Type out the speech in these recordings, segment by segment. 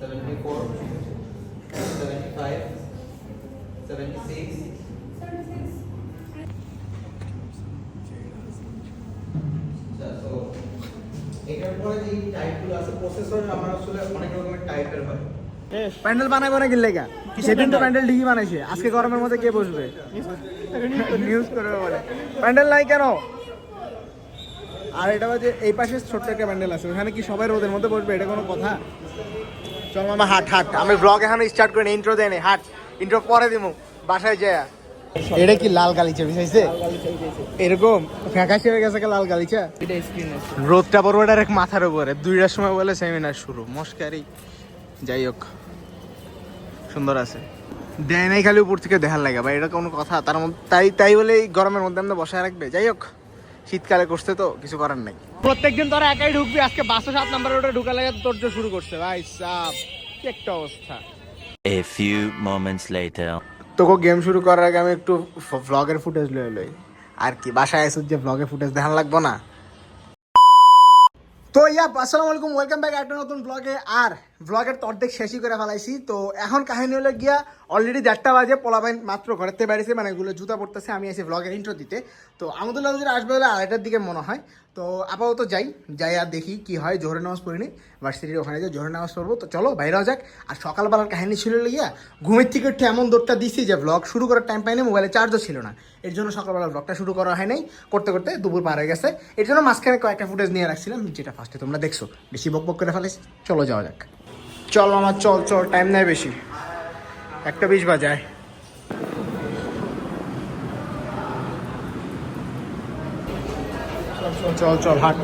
74, 75, 76, আচ্ছা, so এটার পরে তো প্যান্ডেল ঠিকই বানাইছে। আজকে গরমের মধ্যে কে বসবে? বলে। প্যান্ডেল নাই কেন? আর এটা হচ্ছে এই পাশে ছোট্ট একটা প্যান্ডেল আছে। ওখানে কি সবাই রোদের মধ্যে বসবে? এটা কোনো কথা? চল মামা হাট হাট। আমি ব্লগ এখন স্টার্ট করি ইন্ট্রো দেয় হাট। ইন্ট্রো পরে দিমু বাসায় যায়। এটা কি লাল গালিচা বিছাইছে এরকম ফ্যাকাশি হয়ে গেছে কি লাল গালিচা। এটা স্ক্রিন আছে। রোদটা পড়বে এটার এক মাথার উপরে। দুইটার সময় বলে সেমিনার শুরু। মস্কারি। যাই হোক সুন্দর আছে। দেয় নাই খালি উপর থেকে দেখার লাগে ভাই এটা কোনো কথা। তার মধ্যে তাই তাই বলে এই গরমের মধ্যে আমরা বসায় রাখবে। যাই হোক শীতকালে করছে তো কিছু করার নাই। প্রত্যেকদিন তোরা একাই ঢুকবি আজকে বাসো সাত নাম্বার রোডে ঢুকা লাগে তোর জন্য শুরু করছে। ভাই সাপ কি একটা অবস্থা। A few moments later. তোকে গেম শুরু করার আগে আমি একটু ভ্লগের ফুটেজ লয়ে লই। আর কি বাসায় এসে যে ভ্লগের ফুটেজ দেখান লাগবো না। তো ইয়া আসসালামু আলাইকুম ওয়েলকাম ব্যাক একটা নতুন ব্লগে আর ব্লগের তো অর্ধেক শেষই করে ফেলাইছি। তো এখন কাহিনী হলো গিয়া অলরেডি দেড়টা বাজে পোলাবাইন মাত্র ঘরেতে বেরিয়েছে মানে এগুলো জুতা পড়তেছে আমি এসে ব্লগের ইন্ট্রো দিতে। তো আমাদুল্লাহ হুজুর আসবে হলে আড়াইটার দিকে মনে হয়। তো আপাতত যাই যাই আর দেখি কি হয়, জোহরের নামাজ পড়িনি ভার্সিটির ওখানে যে জোহরের নামাজ পড়ব। তো চলো বাইরেও যাক। আর সকালবেলার কাহিনী ছিল গিয়া, ঘুমের থেকে একটু এমন দৌড়টা দিছি যে ব্লগ শুরু করার টাইম পাইনি মোবাইলে চার্জও ছিল না। এর জন্য সকালবেলা ব্লগটা শুরু করা হয় নাই। করতে করতে দুপুর পার হয়ে গেছে। এর জন্য মাঝখানে কয়েকটা ফুটেজ নিয়ে রাখছিলাম, যেটা ফার্স্টে তোমরা দেখছ। বেশি বক বক করে ফেলেছি। চলো যাওয়া যাক। চল আমার চল চল টাইম নেয় বেশি। একটা বিশ বাজায়। চল চল চল চল হাট।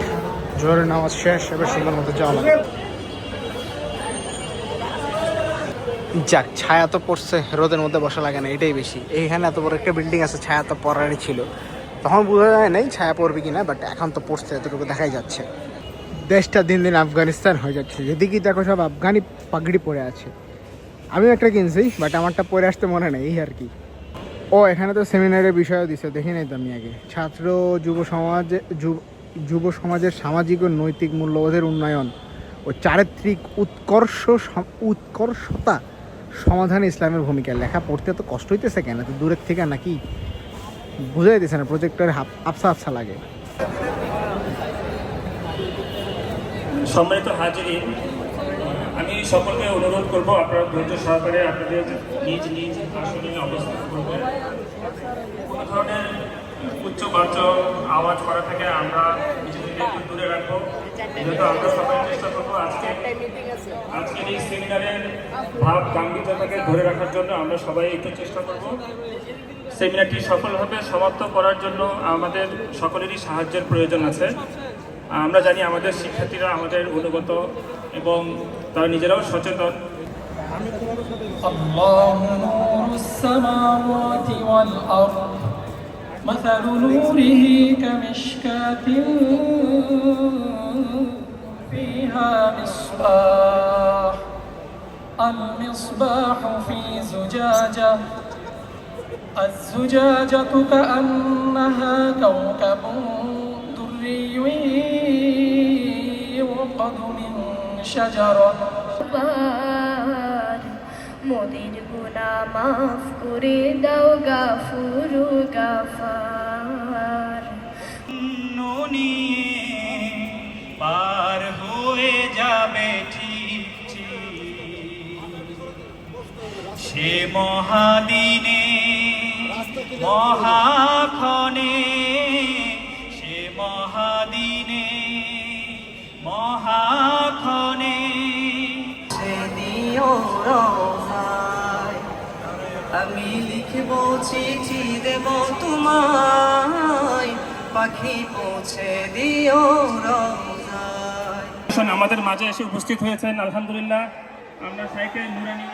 জোরে নামাজ শেষ, এবার সুন্দর মতো লাগে যাক, ছায়া তো পড়ছে, রোদের মধ্যে বসা লাগে না, এটাই বেশি। এইখানে এত বড় একটা বিল্ডিং আছে, ছায়া তো পড়ারই ছিল। তখন বোঝা যায় নাই ছায়া পড়বে কিনা বাট এখন তো পড়ছে, এতটুকু দেখাই যাচ্ছে। দেশটা দিন দিন আফগানিস্তান হয়ে যাচ্ছে। যেদিকে দেখো সব আফগানি পাগড়ি পরে আছে। আমিও একটা কিনছি বাট আমারটা পরে আসতে মনে নেই, এই আর কি। ও, এখানে তো সেমিনারের বিষয়ও দিছে, দেখি নাই তো আমি আগে। ছাত্র যুব সমাজ, যুব- সমাজের সামাজিক ও নৈতিক মূল্যবোধের উন্নয়ন ও চারিত্রিক উৎকর্ষ উৎকর্ষতা সমাধান ইসলামের ভূমিকা। লেখা পড়তে তো কষ্ট হইতেছে কেন? তো দূরের থেকে নাকি বুঝাই দিছে না প্রজেক্টর আফসা আফসা লাগে। সম্মানিত হাজিরিন আমি সকলকে অনুরোধ করব, আপনারা ধৈর্য সহকারে আপনাদের নিজ নিজ আসনে অবস্থান করবেন। কোনো ধরনের উচ্চ বাচ্চ আওয়াজ করা থেকে আমরা নিজেদেরকে একটু দূরে রাখব। যেহেতু আমরা সবাই চেষ্টা করব আজকে আজকের এই সেমিনারের ভাব গাম্ভীর্যতাকে ধরে রাখার জন্য আমরা সবাই একটু চেষ্টা করব। সেমিনারটি সফলভাবে সমাপ্ত করার জন্য আমাদের সকলেরই সাহায্যের প্রয়োজন আছে। আমরা জানি আমাদের শিক্ষার্থীরা আমাদের অনুগত এবং তারা নিজেরাও সচেতন الله نور السماوات والأرض مثل نوره كمشكاة فيها مصباح المصباح في زجاجة الزجاجة كأنها كوكب دري يوقد من شجرة বার মোদের গুনা মাফ করে দাও গাফুরু গাফার নিয়ে পার হয়ে যাবে ঠিক সে মহাদিনে মহাক্ষণে দিও আমি লিখব চিঠি, দেব তোমায়। পাখি পৌঁছে দিও আমাদের মাঝে এসে উপস্থিত হয়েছেন, আলহামদুলিল্লাহ। আমরা সাইকেল, নুরানি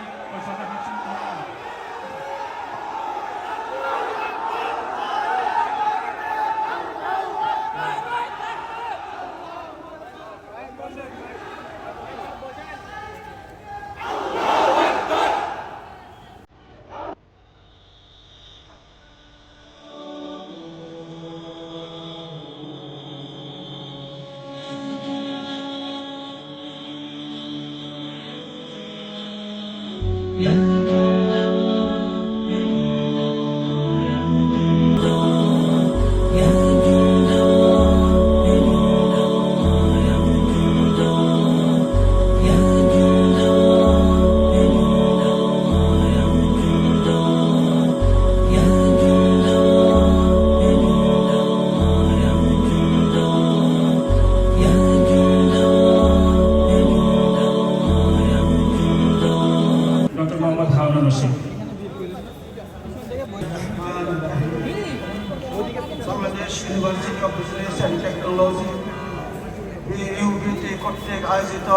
ইউবিটি কর্তৃক আয়োজিত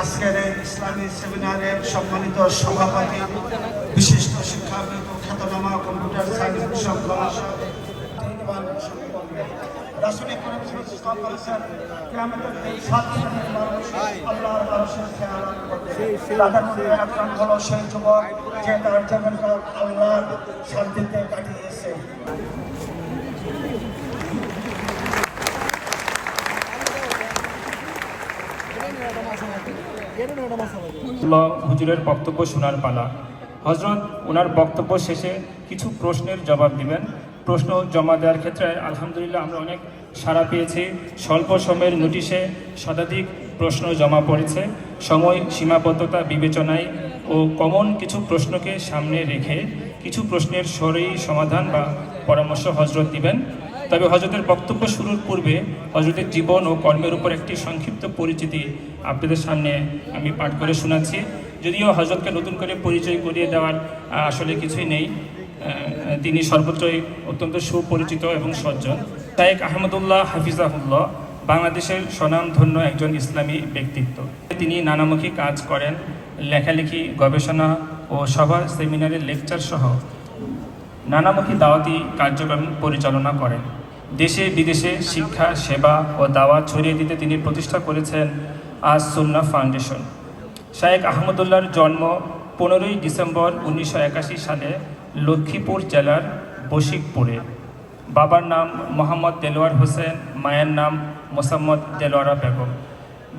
আজকের এই ইসলামী সেমিনারের সম্মানিত সভাপতি, বিশিষ্ট শিক্ষাবিদ খ্যাতনামা কম্পিউটার সায়েন্স মানুষ যুবক, যে তার শান্তিতে কাটিয়েছে। হুজুরের বক্তব্য শোনার পালা। হজরত ওনার বক্তব্য শেষে কিছু প্রশ্নের জবাব দিবেন। প্রশ্ন জমা দেওয়ার ক্ষেত্রে আলহামদুলিল্লাহ আমরা অনেক সাড়া পেয়েছি। স্বল্প সময়ের নোটিশে শতাধিক প্রশ্ন জমা পড়েছে। সময় সীমাবদ্ধতা বিবেচনায় ও কমন কিছু প্রশ্নকে সামনে রেখে কিছু প্রশ্নের সরেই সমাধান বা পরামর্শ হজরত দিবেন। তবে হজরতের বক্তব্য শুরুর পূর্বে হজরতের জীবন ও কর্মের উপর একটি সংক্ষিপ্ত পরিচিতি আপনাদের সামনে আমি পাঠ করে শোনাচ্ছি। যদিও হজরতকে নতুন করে পরিচয় করিয়ে দেওয়ার আসলে কিছুই নেই। তিনি সর্বত্রই অত্যন্ত সুপরিচিত এবং সজ্জন। শায়েক আহমদুল্লাহ হাফিজাহুল্লাহ বাংলাদেশের স্বনামধন্য একজন ইসলামী ব্যক্তিত্ব। তিনি নানামুখী কাজ করেন, লেখালেখি, গবেষণা ও সভা সেমিনারের লেকচার সহ নানামুখী দাওয়াতি কার্যক্রম পরিচালনা করেন। দেশে বিদেশে শিক্ষা, সেবা ও দাওয়াত ছড়িয়ে দিতে তিনি প্রতিষ্ঠা করেছেন আজ সুন্না ফাউন্ডেশন। শায়েক আহমদুল্লাহর জন্ম পনেরোই ডিসেম্বর উনিশশো একাশি সালে লক্ষ্মীপুর জেলার বশিকপুরে। বাবার নাম মোহাম্মদ দেলোয়ার হোসেন, মায়ের নাম মোসাম্মদ দেলোয়ারা বেগম।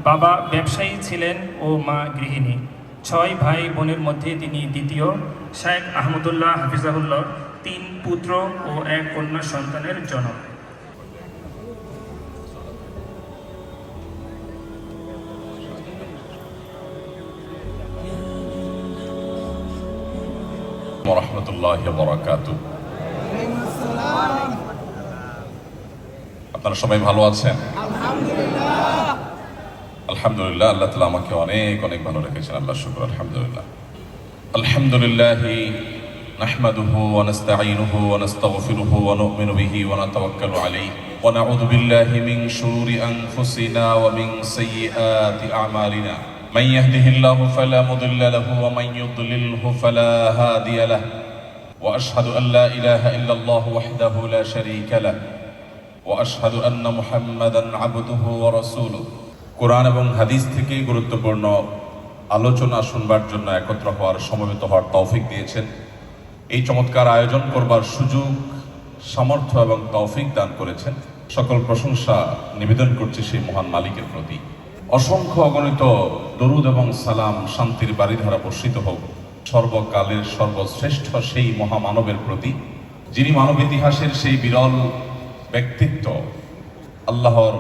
বাবা ব্যবসায়ী ছিলেন ও মা গৃহিণী। ছয় ভাই বোনের মধ্যে তিনি দ্বিতীয়। শায়েখ আহমদুল্লাহ হাফিজাহুল্লাহ তিন পুত্র ও এক কন্যা সন্তানের জনক। রহমতুল্লাহ বরাকাত আপনারা সবাই ভালো আছেন আলহামদুলিল্লাহ আল্লাহ তালা আমাকে অনেক অনেক ভালো রেখেছেন আল্লাহ শুক্র আলহামদুলিল্লাহ আলহামদুলিল্লাহ نحمده ونستعينه ونستغفره ونؤمن به ونتوكل عليه ونعوذ بالله من شرور أنفسنا ومن سيئات أعمالنا من يهده الله فلا مضل له ومن يضلله فلا هادي له واشهد ان لا اله الا الله وحده لا شريك له واشهد ان محمدا عبده ورسوله. কোরআন এবং হাদিস থেকে গুরুত্বপূর্ণ আলোচনা শুনবার জন্য একত্র হওয়ার সমবেত হওয়ার তৌফিক দিয়েছেন। এই চমৎকার আয়োজন করবার সুযোগ, সামর্থ্য এবং তৌফিক দান করেছেন। সকল প্রশংসা নিবেদন করছি সেই মহান মালিকের প্রতি। অসংখ্য অগণিত দরুদ এবং সালাম শান্তির বাড়িধারা বর্ষিত হোক। সর্বকালের সর্বশ্রেষ্ঠ সেই মহামানবের প্রতি, যিনি মানব ইতিহাসের সেই বিরল ব্যক্তিত্ব, আল্লাহর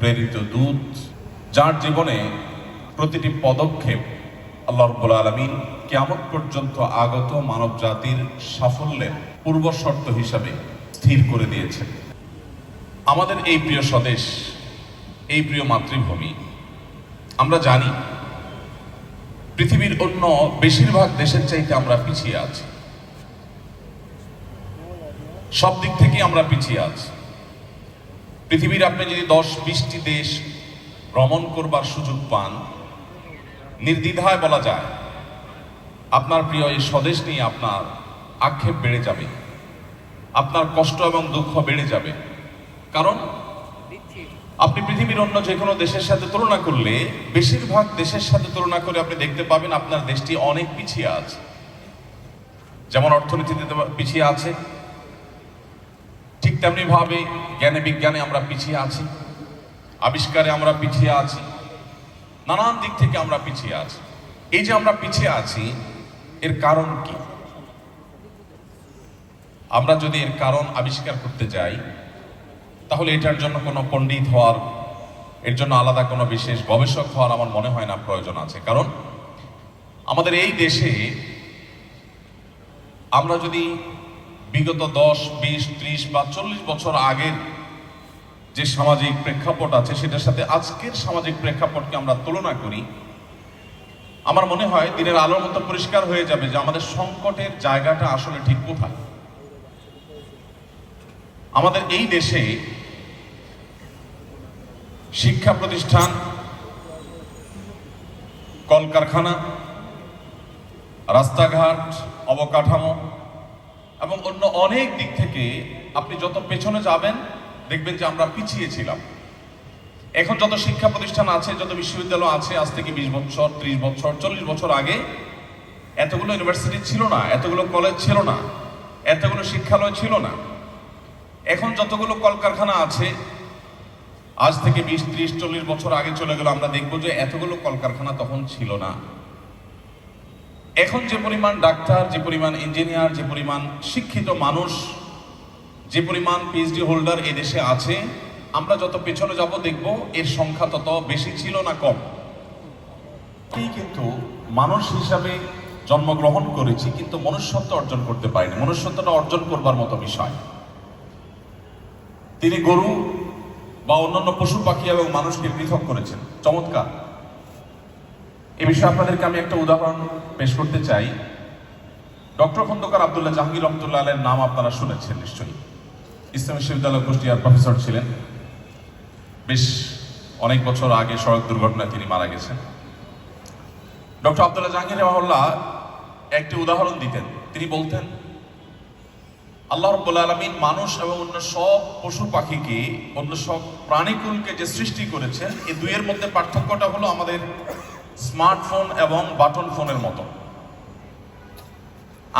প্রেরিত দূত, যার জীবনে প্রতিটি পদক্ষেপ আল্লাহ রব্বুল আলমিন কেমন পর্যন্ত আগত মানব জাতির সাফল্যের পূর্ব শর্ত হিসাবে স্থির করে দিয়েছেন। আমাদের এই প্রিয় স্বদেশ, এই প্রিয় মাতৃভূমি, আমরা জানি পৃথিবীর অন্য বেশিরভাগ দেশের চাইতে আমরা পিছিয়ে আছি। সব দিক থেকে আমরা পিছিয়ে আছি। পৃথিবীর আপনি যদি দশ, বিশটি দেশ ভ্রমণ করবার সুযোগ পান, নির্দ্বিধায় বলা যায়, আপনার প্রিয় এই স্বদেশ নিয়ে আপনার আক্ষেপ বেড়ে যাবে, আপনার কষ্ট এবং দুঃখ বেড়ে যাবে। কারণ আপনি পৃথিবীর অন্য যে কোনো দেশের সাথে তুলনা করলে, বেশিরভাগ দেশের সাথে তুলনা করে আপনি দেখতে পাবেন আপনার দেশটি অনেক পিছিয়ে আছে। যেমন অর্থনীতিতে পিছিয়ে আছে। ঠিক তেমনি ভাবে জ্ঞানে বিজ্ঞানে আমরা পিছিয়ে আছি। আবিষ্কারে আমরা পিছিয়ে আছি। নানান দিক থেকে আমরা পিছিয়ে আছি। এই যে আমরা পিছিয়ে আছি, এর কারণ কি? আমরা যদি এর কারণ আবিষ্কার করতে যাই তাহলে এটার জন্য কোনো পণ্ডিত হওয়ার, এর জন্য আলাদা কোনো বিশেষ গবেষক হওয়ার আমার মনে হয় না প্রয়োজন আছে। কারণ আমাদের এই দেশে আমরা যদি বিগত দশ, বিশ, ত্রিশ বা চল্লিশ বছর আগের যে সামাজিক প্রেক্ষাপট আছে, সেটার সাথে আজকের সামাজিক প্রেক্ষাপটকে আমরা তুলনা করি, আমার মনে হয় দিনের আলোর মতো পরিষ্কার হয়ে যাবে যে আমাদের সংকটের জায়গাটা আসলে ঠিক কোথায়। আমাদের এই দেশে শিক্ষা প্রতিষ্ঠান, কলকারখানা, রাস্তাঘাট, অবকাঠামো এবং অন্য অনেক দিক থেকে আপনি যত পেছনে যাবেন, দেখবেন যে আমরা পিছিয়ে ছিলাম। এখন যত শিক্ষা প্রতিষ্ঠান আছে, যত বিশ্ববিদ্যালয় আছে, আজ থেকে বিশ বছর, ত্রিশ বছর, চল্লিশ বছর আগে এতগুলো ইউনিভার্সিটি ছিল না, এতগুলো কলেজ ছিল না, এতগুলো শিক্ষালয় ছিল না। এখন যতগুলো কলকারখানা আছে আজ থেকে বিশ, ত্রিশ, চল্লিশ বছর আগে চলে গেল, আমরা দেখব যে এতগুলো কলকারখানা তখন ছিল না। এখন যে পরিমাণ ডাক্তার, যে পরিমাণ ইঞ্জিনিয়ার, যে পরিমাণ শিক্ষিত মানুষ, যে পরিমাণ পিএইচডি হোল্ডার এ দেশে আছে, আমরা যত পেছনে যাব দেখব এর সংখ্যা তত বেশি ছিল না কম। কিন্তু মানুষ হিসাবে জন্মগ্রহণ করেছি, কিন্তু মনুষ্যত্ব অর্জন করতে পারিনি। মনুষ্যত্বটা অর্জন করবার মতো বিষয়। তিনি গরু বা অন্যান্য পশু, পাখি এবং মানুষকে পৃথক করেছেন। চমৎকার। এ বিষয়ে আপনাদেরকে আমি একটা উদাহরণ পেশ করতে চাই। ডক্টর খন্দকার আবদুল্লাহ জাহাঙ্গীর রহমতুল্লাহ আলের নাম আপনারা শুনেছেন নিশ্চয়ই। ইসলাম বিশ্ববিদ্যালয় কুষ্টিয়ার প্রফেসর ছিলেন। বেশ অনেক বছর আগে সড়ক দুর্ঘটনায় তিনি মারা গেছেন। ডক্টর আবদুল্লাহ জাহাঙ্গীর রহমল্লাহ একটি উদাহরণ দিতেন। তিনি বলতেন আল্লাহ রব্বুল আলমিন মানুষ এবং অন্য সব পশু পাখিকে, অন্য সব প্রাণীকুলকে যে সৃষ্টি করেছেন, এই দুইয়ের মধ্যে পার্থক্যটা হলো আমাদের স্মার্টফোন এবং বাটন ফোনের মতো।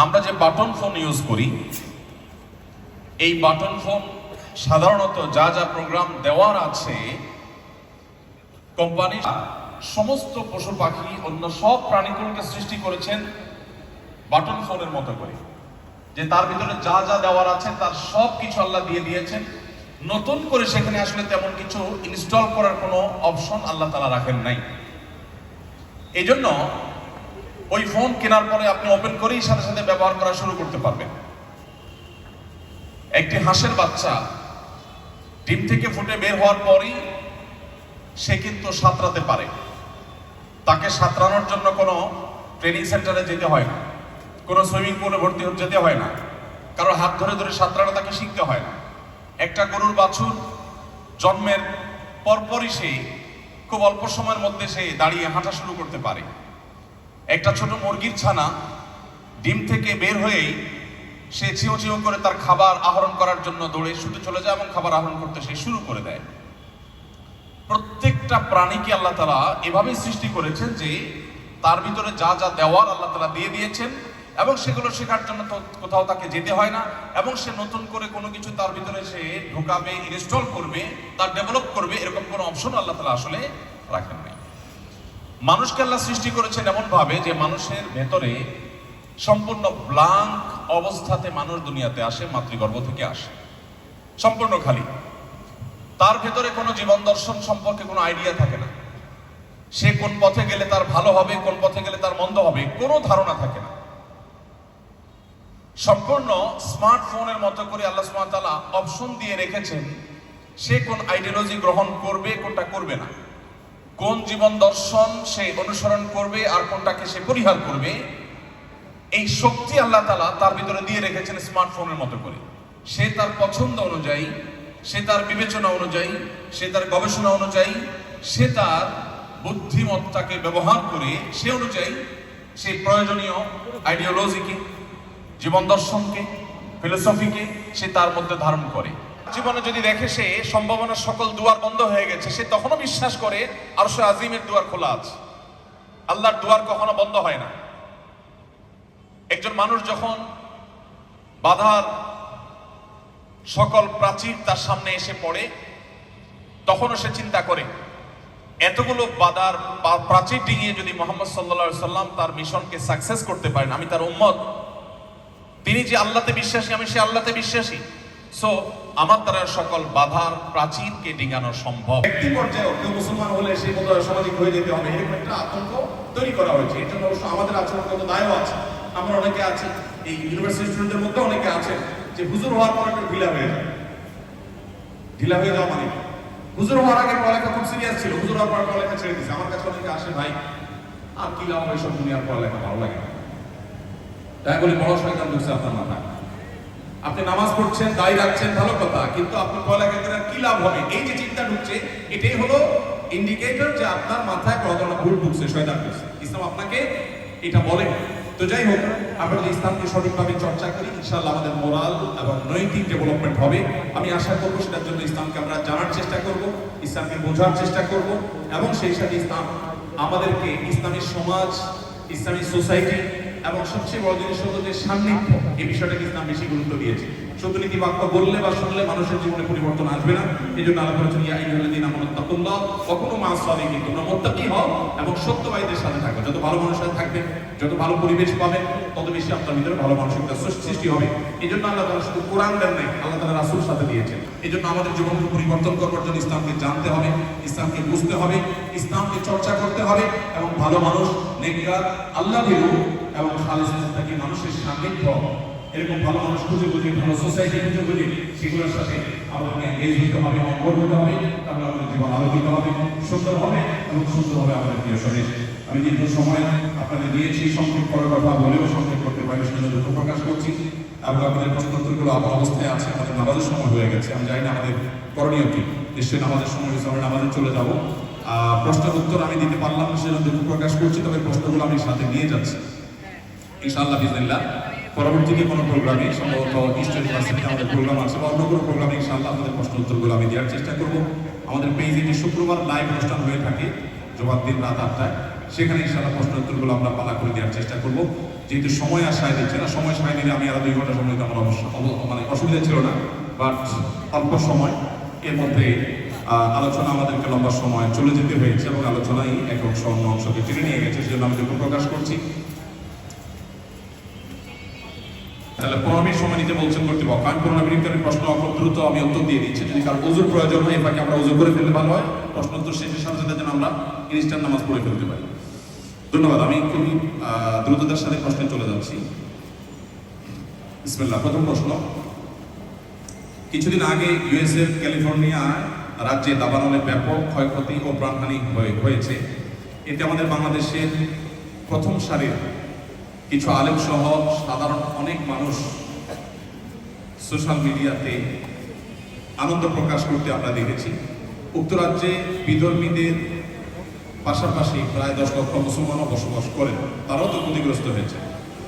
আমরা যে বাটন ফোন ইউজ করি, এই বাটন ফোন সাধারণত যা যা প্রোগ্রাম দেওয়ার আছে কোম্পানি সমস্ত পশু পাখি অন্য সব প্রাণীকুলকে সৃষ্টি করেছেন বাটন ফোনের মতো করে। যে তার ভিতরে যা যা দেওয়ার আছে, তার সব কিছু আল্লাহ দিয়ে দিয়েছেন। নতুন করে সেখানে আসলে তেমন কিছু ইনস্টল করার কোনো অপশন আল্লাহ তালা রাখেন নাই। এই জন্য ওই ফোন কেনার পরে আপনি ওপেন করেই সাথে সাথে ব্যবহার করা শুরু করতে পারবেন। একটি হাঁসের বাচ্চা ডিম থেকে ফুটে বের হওয়ার পরই সে কিন্তু সাঁতরাতে পারে। তাকে সাঁতরানোর জন্য কোনো ট্রেনিং সেন্টারে যেতে হয় না। কোনো সুইমিং পুলে ভর্তি হতে যেতে হয় না। কারও হাত ধরে ধরে সাঁতরানো তাকে শিখতে হয় না। একটা গরুর বাছুর জন্মের পরপরই সে খুব অল্প সময়ের মধ্যে সে দাঁড়িয়ে হাঁটা শুরু করতে পারে। একটা ছোট মুরগির ছানা ডিম থেকে বের হয়েই সে চিও চিও করে তার খাবার আহরণ করার জন্য দৌড়ে ছুটে চলে যায় এবং খাবার আহরণ করতে সে শুরু করে দেয়। প্রত্যেকটা প্রাণীকে আল্লাহ তালা এভাবেই সৃষ্টি করেছেন যে তার ভিতরে যা যা দেওয়ার আল্লাহ তালা দিয়ে দিয়েছেন এবং সেগুলো শেখার জন্য তো কোথাও তাকে যেতে হয় না, এবং সে নতুন করে কোনো কিছু তার ভিতরে সে ঢুকাবে ইনস্টল করবে, তার ডেভেলপ করবে, এরকম কোনো অপশন আল্লাহ তালা আসলে রাখেন নাই। মানুষকে আল্লাহ সৃষ্টি করেছেন এমনভাবে যে মানুষের ভেতরে সম্পূর্ণ ব্লাঙ্ক অবস্থাতে মানুষ দুনিয়াতে আসে, মাতৃগর্ভ থেকে আসে। সম্পূর্ণ খালি। তার ভেতরে কোনো জীবন দর্শন সম্পর্কে কোনো আইডিয়া থাকে না। সে কোন পথে গেলে তার ভালো হবে, কোন পথে গেলে তার মন্দ হবে, কোনো ধারণা থাকে না। সম্পূর্ণ স্মার্টফোনের মতো করে আল্লাহ সুবহানাহু অপশন দিয়ে রেখেছেন, সে কোন আইডিওলজি গ্রহণ করবে, কোনটা করবে না। কোন জীবন দর্শন সে অনুসরণ করবে আর কোনটাকে সে পরিহার করবে, এই শক্তি আল্লাহ তালা তার ভিতরে দিয়ে রেখেছেন স্মার্টফোনের মতো করে। সে তার পছন্দ অনুযায়ী, সে তার বিবেচনা অনুযায়ী, সে তার গবেষণা অনুযায়ী, সে তার বুদ্ধিমত্তাকে ব্যবহার করে সে অনুযায়ী সে প্রয়োজনীয় আইডিওলজিকে জীবন দর্শনকে ফিলোসফিকে সে তার মধ্যে ধারণ করে। জীবনে যদি দেখে সে সম্ভাবনার সকল দুয়ার বন্ধ হয়ে গেছে, সে তখনও বিশ্বাস করে আর সে আজিমের দুয়ার খোলা আছে। আল্লাহর দুয়ার কখনো বন্ধ হয় না। একজন মানুষ যখন বাধার সকল প্রাচীর তার সামনে এসে পড়ে, তখনও সে চিন্তা করে, এতগুলো বাধার প্রাচীর ডিঙিয়ে যদি মোহাম্মদ সাল্লা সাল্লাম তার মিশনকে সাকসেস করতে পারেন, আমি তার উম্মত তিনি যে আল্লাহতে বিশ্বাসী, আমি সে আল্লাহতে বিশ্বাসী। সো আমার দ্বারা সকল বাধার প্রাচীরকে ডিঙানো সম্ভব। ব্যক্তি পর্যায়ে কেউ মুসলমান হলে সেই মতো সামাজিক হয়ে যেতে হবে। এরকম একটা আতঙ্ক তৈরি করা হয়েছে। জন্য অবশ্য আমাদের আচরণগত দায়ও আছে। আমরা অনেকে আছি, এই ইউনিভার্সিটি স্টুডেন্টদের মধ্যে অনেকে আছে যে হুজুর হওয়ার পর একটু ঢিলা হয়ে যায়। ঢিলা হয়ে যাওয়া মানে হুজুর হওয়ার আগে পড়ালেখা খুব সিরিয়াস ছিল। হুজুর হওয়ার পর পড়ালেখা ছেড়ে দিয়েছে আমার কাছে অনেকে আসে, ভাই, আর কি লাভ হয় সব দুনিয়ার পড়ালেখা ভালো লাগে না। বড় শয়তান ঢুকছে আপনার মাথায়। আপনি নামাজ পড়ছেন দায় রাখছেন, ভালো কথা, কিন্তু আপনি পড়ালেখা কি লাভ হবে? এই যে চিন্তা ঢুকছে, এটাই হলো ইন্ডিকেটর যে আপনার মাথায় ভুল ঢুকছে, শয়তান ঢুকছে ইসলাম আপনাকে এটা বলে। তো যাই হোক, আমরা যদি ইসলামকে সঠিকভাবে চর্চা করি, ইনশাআল্লাহ আমাদের মোরাল এবং নৈতিক ডেভেলপমেন্ট হবে। আমি আশা করব সেটার জন্য ইসলামকে আমরা জানার চেষ্টা করব, ইসলামকে বোঝার চেষ্টা করব এবং সেই সাথে ইসলাম আমাদেরকে ইসলামী সমাজ, ইসলামী সোসাইটি এবং সবচেয়ে বড় জিনিস হলো যে সান্নিধ্য এই বিষয়টাকে ইসলাম বেশি গুরুত্ব দিয়েছে। সত্য নীতি বাক্য বললে বা শুনলে মানুষের জীবনে পরিবর্তন আসবে না। এই জন্য আল্লাহ বলেছেন, ইয়া আইয়ুহাল্লাযীনা আমানু তাকুল্লাহ কখনো মা সালিহিন তোমরা মুত্তাকি হও এবং সত্যবাদীদের সাথে থাকো। যত ভালো মানুষের সাথে থাকবে, যত ভালো পরিবেশ পাবেন তত বেশি আপনার ভিতরে ভালো মানসিকতা সৃষ্টি হবে। এই জন্য আল্লাহ তাআলা শুধু কোরআন দেন নাই, আল্লাহ তাআলা রাসূল সাথে দিয়েছেন। এই জন্য আমাদের জীবনকে পরিবর্তন করবার জন্য ইসলামকে জানতে হবে, ইসলামকে বুঝতে হবে, ইসলামকে চর্চা করতে হবে এবং ভালো মানুষ, নেককার আল্লাহ এবং খালিস থাকি মানুষের সান্নিধ্য এরকম ভালো মানুষ খুঁজে খুঁজে ভালো সোসাইটি খুঁজে খুঁজে সেগুলোর সাথে আমাদেরকে এঙ্গেজ হতে হবে অঙ্গন হতে হবে তাহলে আমাদের জীবন আলোকিত হবে, সুন্দর হবে এবং সুন্দর হবে আমাদের প্রিয় শরীর আমি দীর্ঘ সময় আপনাদের দিয়েছি, সংক্ষেপ করার কথা বলেও সংক্ষেপ করতে পারি, সেজন্য দুঃখ প্রকাশ করছি। এবং আমাদের প্রশ্নোত্তরগুলো আবার অবস্থায় আছে, আমাদের নামাজের সময় হয়ে গেছে। আমি জানি না আমাদের করণীয় কি, নিশ্চয়ই নামাজের সময় হয়েছে, আমরা নামাজে চলে যাব। প্রশ্নের উত্তর আমি দিতে পারলাম না, সেজন্য দুঃখ প্রকাশ করছি, তবে প্রশ্নগুলো আমি সাথে নিয়ে যাচ্ছি। ইনশাআল্লাহ বিজনিল্লাহ পরবর্তীতে কোনো প্রোগ্রামে, সম্ভবত ইস্ট ইউনিভার্সিটিতে আমাদের প্রোগ্রাম আছে বা অন্য কোনো প্রোগ্রামে, ইনশাআল্লাহ আমাদের প্রশ্ন উত্তরগুলো আমি দেওয়ার চেষ্টা করব। আমাদের পেজে যে শুক্রবার লাইভ অনুষ্ঠান হয়ে থাকে জবাব দিন রাত আটটায়। সেখানে ইনশাআল্লাহ প্রশ্ন উত্তরগুলো আমরা পালা করে দেওয়ার চেষ্টা করব। যেহেতু সময় আর সায় দিচ্ছে না, সময় সায় দিলে আমি আরও দুই ঘণ্টা সময় আমার মানে অসুবিধা ছিল না। বাট অল্প সময়, এর মধ্যে আলোচনা আমাদেরকে লম্বা সময় চলে যেতে হয়েছে এবং আলোচনায় এক অংশ অন্য অংশকে টেনে নিয়ে গেছে, সেজন্য আমি দুঃখ প্রকাশ করছি। তাহলে মিনিট সময় নিতে বলছেন কর্তৃপক্ষ আমি মিনিট আমি প্রশ্ন খুব দ্রুত আমি উত্তর দিয়ে দিচ্ছি। যদি কারও ওজুর প্রয়োজন হয় এর আমরা ওজু করে ফেললে ভালো হয় প্রশ্ন উত্তর শেষের সাথে সাথে যেন আমরা ইনস্ট্যান্ট নামাজ পড়ে ফেলতে পারি। ধন্যবাদ। আমি খুবই দ্রুততার সাথে প্রশ্নে চলে যাচ্ছি। বিসমিল্লাহ। প্রথম প্রশ্ন। কিছুদিন আগে ইউএসএর ক্যালিফোর্নিয়া রাজ্যে দাবানলের ব্যাপক ক্ষয়ক্ষতি ও প্রাণহানি হয়ে- হয়েছে। এতে আমাদের বাংলাদেশের প্রথম সারির কিছু আলেম সহ সাধারণ অনেক মানুষ সোশ্যাল মিডিয়াতে আনন্দ প্রকাশ করতে আমরা দেখেছি। উক্ত রাজ্যে বিধর্মীদের পাশাপাশি প্রায় দশ লক্ষ মুসলমানও বসবাস করেন। তারাও তো ক্ষতিগ্রস্ত হয়েছে।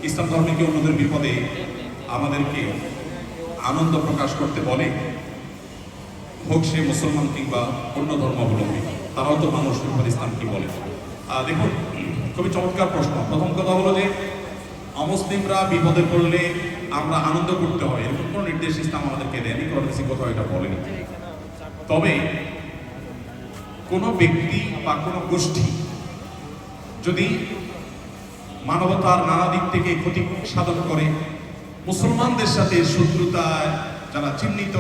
ইসলাম ধর্মীকে অন্যদের বিপদে আমাদেরকে আনন্দ প্রকাশ করতে বলে, হোক সে মুসলমান কিংবা অন্য ধর্মাবলম্বী, তারাও তো মানুষ ইসলাম কি বলে। দেখুন, খুবই চমৎকার প্রশ্ন। প্রথম কথা হলো যে অমুসলিমরা বিপদে পড়লে আমরা আনন্দ করতে হবে এরকম কোনো নির্দেশ ইসলাম আমাদেরকে দেয়নি কিছু কোথাও এটা বলেনি। তবে কোনো ব্যক্তি বা কোনো গোষ্ঠী যদি মানবতার নানা দিক থেকে ক্ষতি সাধন করে, মুসলমানদের সাথে শত্রুতায় যারা চিহ্নিত,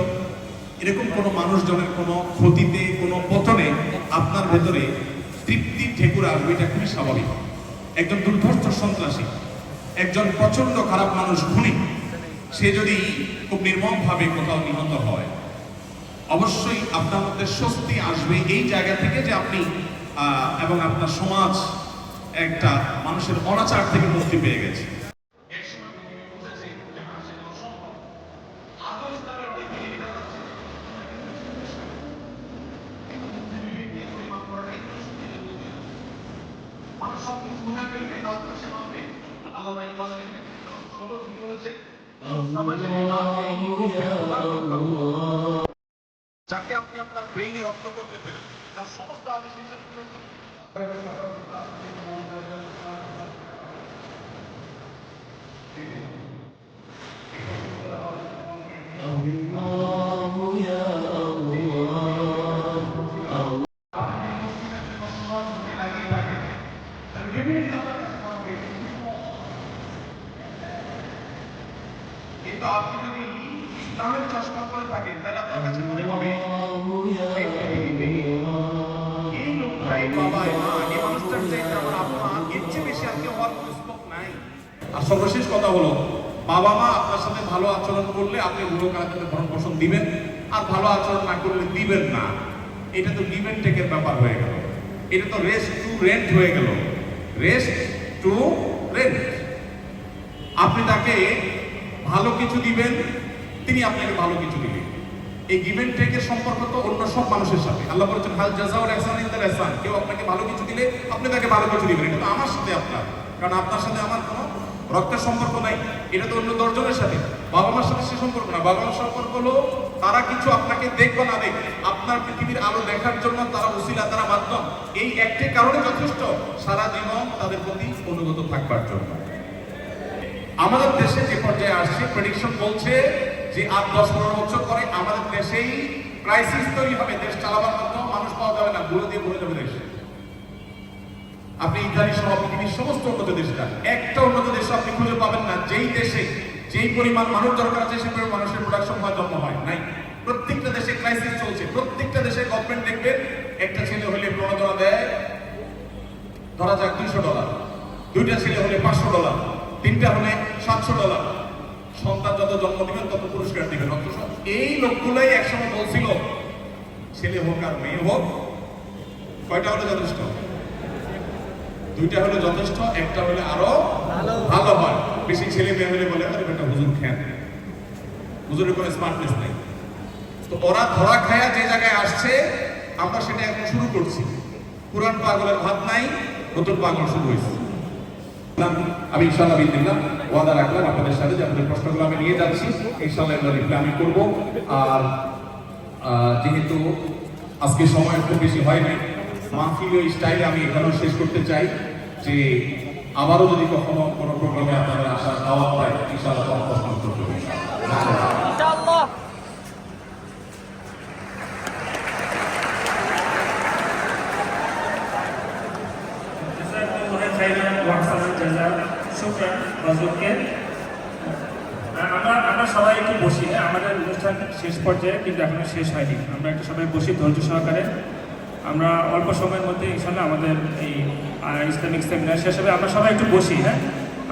এরকম কোনো মানুষজনের কোনো ক্ষতিতে, কোনো পতনে আপনার ভেতরে তৃপ্তি, ঠেকুরা এটা খুবই স্বাভাবিক। একজন দুর্ধর্ষ সন্ত্রাসী একজন প্রচণ্ড খারাপ মানুষ খুনি, সে যদি খুব নির্মমভাবে কোথাও নিহত হয়, অবশ্যই আপনার মধ্যে স্বস্তি আসবে এই জায়গা থেকে যে আপনি এবং আপনার সমাজ একটা মানুষের অনাচার থেকে মুক্তি পেয়ে গেছে। যাকে আপনি আপনার ব্রেইনে রপ্ত করতে পেরেছেন তার সমস্ত আদেশ কিন্তু কথা হলো বাবা মা আপনার সাথে ভালো আচরণ করলে আপনি বুড়ো কালাতে ভরণ পোষণ দিবেন, আর ভালো আচরণ না করলে দিবেন না। এটা তো গিভ টেকের ব্যাপার হয়ে গেল। এটা তো রেস্ট টু রেন্ট হয়ে গেল। রেস্ট টু রেন্ট আপনি তাকে ভালো কিছু দিবেন, তিনি আপনাকে ভালো কিছু দিবেন এই গিভ এন্ড টেকের সম্পর্ক তো অন্য সব মানুষের সাথে। আল্লাহ বলেছেন, হাল জাজাউল ইহসান ইনদাল ইহসান কেউ আপনাকে ভালো কিছু দিলে আপনি তাকে ভালো কিছু দিবেন। এটা তো আমার সাথে আপনার। কারণ আপনার সাথে আমার কোনো রক্তের সম্পর্ক নাই, এটা তো অন্য দশজনের সাথে। বাবা মার সাথে সে সম্পর্ক না। বাবা মার সম্পর্ক হলো, তারা কিছু আপনাকে দেখবে না দেখ। আপনার পৃথিবীর আলো দেখার জন্য তারা উসিলা, তারা মাধ্যম এই একটি কারণে যথেষ্ট। সারা জীবন তাদের প্রতি অনুগত থাকবার জন্য। আমাদের দেশে যে পর্যায়ে আসছে প্রেডিকশন বলছে যে আর দশ, পনেরো বছর পরে আমাদের দেশেই ক্রাইসিস তৈরি হবে। দেশ চালাবার মতো মানুষ পাওয়া যাবে না। ঘুরে দিয়ে ঘুরে যাবে দেশে। আপনি ইতালি সহ পৃথিবীর সমস্ত উন্নত দেশটা একটা উন্নত দেশ আপনি খুঁজে পাবেন না। যেই দেশে, যেই পরিমাণ মানুষ দরকার আছে সেই পরিমাণ মানুষের প্রোডাকশন হয় জন্ম হয়। নাই। প্রত্যেকটা দেশে ক্রাইসিস চলছে। প্রত্যেকটা দেশে গভর্নমেন্ট দেখবে, একটা ছেলে হলে প্রণোদনা দেয়, ধরা যাক দুইশো ডলার দুইটা ছেলে হলে পাঁচশো ডলার তিনটা হলে সাতশো ডলার সন্তান যত জন্ম দিবেন তত পুরস্কার দিবেন অথচ এই লোকগুলাই একসময় বলছিল, ছেলে হোক আর মেয়ে হোক, কয়টা হলে যথেষ্ট? দুইটা হলে যথেষ্ট একটা হলে আরও ভালো হয়। বেশি ছেলে মেয়ে হলে বলে আরে বেটা হুজুর খেয়াল হুজুরের কোনো স্মার্টনেস নেই। তো ওরা ধরা খায়া যে জায়গায় আসছে আমরা সেটা এখন শুরু করছি। পুরান পাগলের ভাত নাই নতুন পাগল শুরু হয়েছে। আমি ইনশাল্লাহ বিদিল্লাহ ওয়াদা রাখলাম আপনাদের সাথে যে আপনাদের প্রশ্নগুলো আমি নিয়ে যাচ্ছি। ইনশাল্লাহ এগুলো রিপ্লাই আমি করব। আর যেহেতু আজকে সময় খুব বেশি হয়নি মাহফিলীয় স্টাইলে আমি এখানেও শেষ করতে চাই যে আবারও যদি কখনো কোনো প্রোগ্রামে আপনাদের আসার দাওয়াত পায় তখন ইনশাআল্লাহ। রাজুককে আমরা সবাই একটু বসি আমাদের অনুষ্ঠান শেষ পর্যায়ে কিন্তু এখনও শেষ হয়নি আমরা একটু সবাই বসি ধৈর্য সহকারে আমরা অল্প সময়ের মধ্যে ইনশাল্লাহ আমাদের এই ইসলামিক সেমিনার শেষ হবে আমরা সবাই একটু বসি হ্যাঁ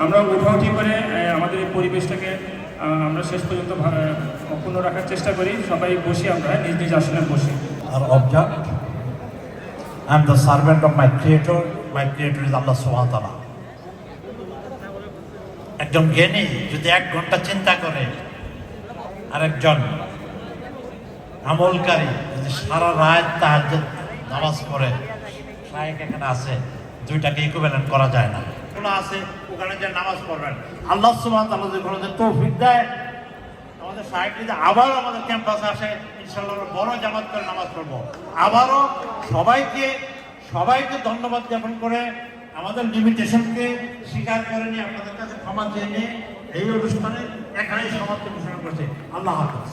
আমরা উঠাউঠি করে আমাদের এই পরিবেশটাকে আমরা শেষ পর্যন্ত অক্ষুণ্ণ রাখার চেষ্টা করি সবাই বসি আমরা নিজ নিজ আসনে বসি আর am the servant of my creator. My creator is Allah subhanahu wa ta'ala. একজন জ্ঞানী যদি এক ঘণ্টা চিন্তা করে আর একজন আমলকারী যদি সারা রাত তাহার নামাজ পড়ে শাহেক এখানে আছে দুইটাকে ইকুইভ্যালেন্ট করা যায় না। কোনো আছে, ওখানে যে নামাজ পড়বেন। আল্লাহ সুবহানাহু ওয়া তাআলা যে কোনো তৌফিক দেয়, আমাদের সাহেব যদি আবার আমাদের ক্যাম্পাসে আসে ইনশাল্লাহ বড় জামাত করে নামাজ পড়ব। আবারও সবাইকে সবাইকে ধন্যবাদ জ্ঞাপন করে আমাদের লিমিটেশনকে স্বীকার করে নিয়ে আপনাদের কাছে ক্ষমা চেয়ে নিয়ে এই অনুষ্ঠানে এখানেই সমাপ্তি ঘোষণা করছে। আল্লাহ হাফিজ।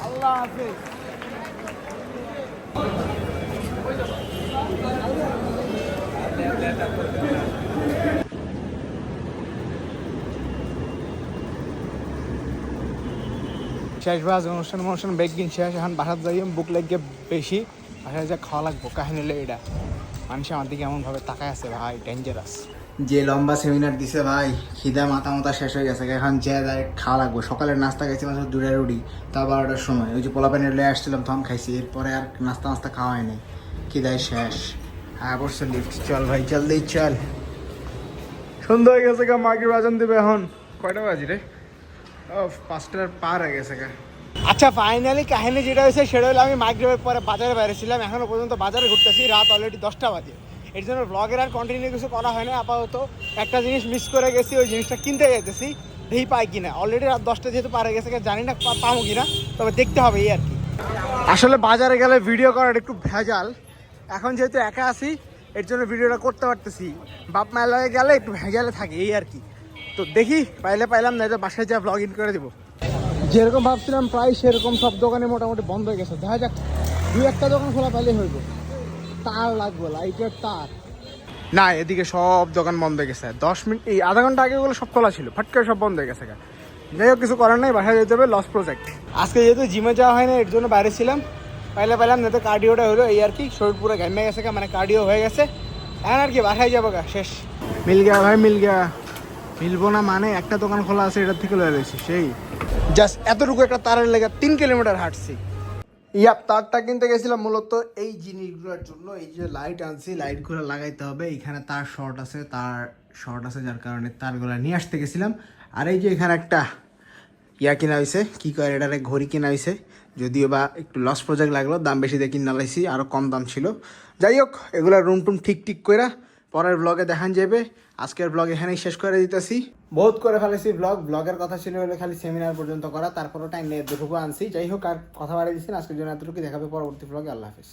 শেষ বাজ, অনুষ্ঠান অনুষ্ঠান বেগিন শেষ, এখন বাসার যাই বুক লাগবে বেশি, বাসায় যা খাওয়া লাগবো, কাহিনী হলো এটা মানুষ আমার দিকে এমনভাবে তাকায় আছে, ভাই ডেঞ্জারাস যে লম্বা সেমিনার দিছে, ভাই, খিদা মাথা মাথা শেষ হয়ে গেছে, এখন যে ডাইরেক্ট খাওয়া লাগবে। সকালের নাস্তা খাইছি মাত্র দুটা রুটি তা বারোটার সময়। ওই যে পোলা প্যানের লয়ে আসছিলাম, তখন খাইছি, এরপরে আর নাস্তা নাস্তা খাওয়া হয়নি। খিদায় শেষ। হ্যাঁ বসছে লিফট চল ভাই, জলদি, চল। সন্ধ্যা হয়ে গেছে গা মাকে বাজান দেবে এখন। কয়টা বাজি রে? পাঁচটার পার হয়ে গেছে গা। আচ্ছা ফাইনালি কাহিনী যেটা হয়েছে, সেটা হলো আমি মাইগ্রেভের পরে বাজারে বাইরে ছিলাম। এখনও পর্যন্ত বাজারে ঘুরতেছি, রাত অলরেডি দশটা বাজে। এর জন্য ব্লগের আর কন্টিনিউ কিছু করা হয় না, আপাতত। একটা জিনিস মিস করে গেছি, ওই জিনিসটা কিনতে যেতেছি দেখি পাই কিনা। অলরেডি রাত দশটা যেহেতু পারে গেছে জানি না পাবো কিনা, তবে দেখতে হবে এই আর কি। আসলে বাজারে গেলে ভিডিও করার একটু ভেজাল। এখন যেহেতু একা আছি, এর জন্য ভিডিওটা করতে পারতেছি। বাপ মায়ের গেলে একটু ভেজালে থাকে, এই আর কি। তো দেখি, পাইলে পাইলাম না বাসায় যা ব্লগ ইন করে দেবো। যেরকম ভাবছিলাম, প্রায় সেরকম সব দোকানে মোটামুটি বন্ধ হয়ে গেছে। দেখা যাক, দুই একটা দোকান খোলা পাইলেই হইব। তার লাগবে লাইটের তার। না, এদিকে সব দোকান বন্ধ হয়ে গেছে। দশ মিনিট, এই আধা ঘণ্টা আগে ওগুলো সব খোলা ছিল। ফট সব বন্ধ হয়ে গেছে। যাই হোক, কিছু করার নেই, বাসায় যেতে হবে লস প্রজেক্ট আজকে যেহেতু জিমে যাওয়া হয় না এর জন্য বাইরে ছিলাম। পাইলে পাইলাম না তো কার্ডিওটা হলো এই আর কি শরীর পুরো ঘামে গেছে মানে কার্ডিও হয়ে গেছে। এখন আর কি বাসায় যাব গা শেষ। মিল গয়া ভাই মিল গয়া। মিলবো না মানে একটা দোকান খোলা আছে এটার থেকে লয়ে রয়েছে সেই। জাস্ট এতটুকু একটা তারের লেগে তিন কিলোমিটার হাঁটছি। ইয়াপ তারটা কিনতে গেছিলাম মূলত এই জিনিসগুলোর জন্য এই যে লাইট আনছি লাইটগুলো লাগাইতে হবে। এখানে তার শর্ট আছে তার শর্ট আছে যার কারণে তারগুলো নিয়ে আসতে গেছিলাম। আর এই যে এখানে একটা ইয়া কিনা হয়েছে কী কয় এটারে ঘড়ি কেনা হয়েছে যদিও বা একটু লস প্রজেক্ট লাগল দাম বেশি দিয়ে কিনা লাইছি আরও কম দাম ছিল। যাই হোক এগুলো রুম টুম ঠিক ঠিক করে পরের ব্লগে দেখান যাবে আজকের ব্লগ এখানেই শেষ করে দিতেছি। বহুত করে ফেলেছি ব্লগ ব্লগের কথা ছিল হলে খালি সেমিনার পর্যন্ত করা তারপরও টাইম নিয়ে এতটুকু আনছি। যাই হোক আর কথা বাড়িয়ে দিচ্ছি না, আজকের জন্য এতটুকু দেখাবে পরবর্তী ব্লগে আল্লাহ হাফিজ।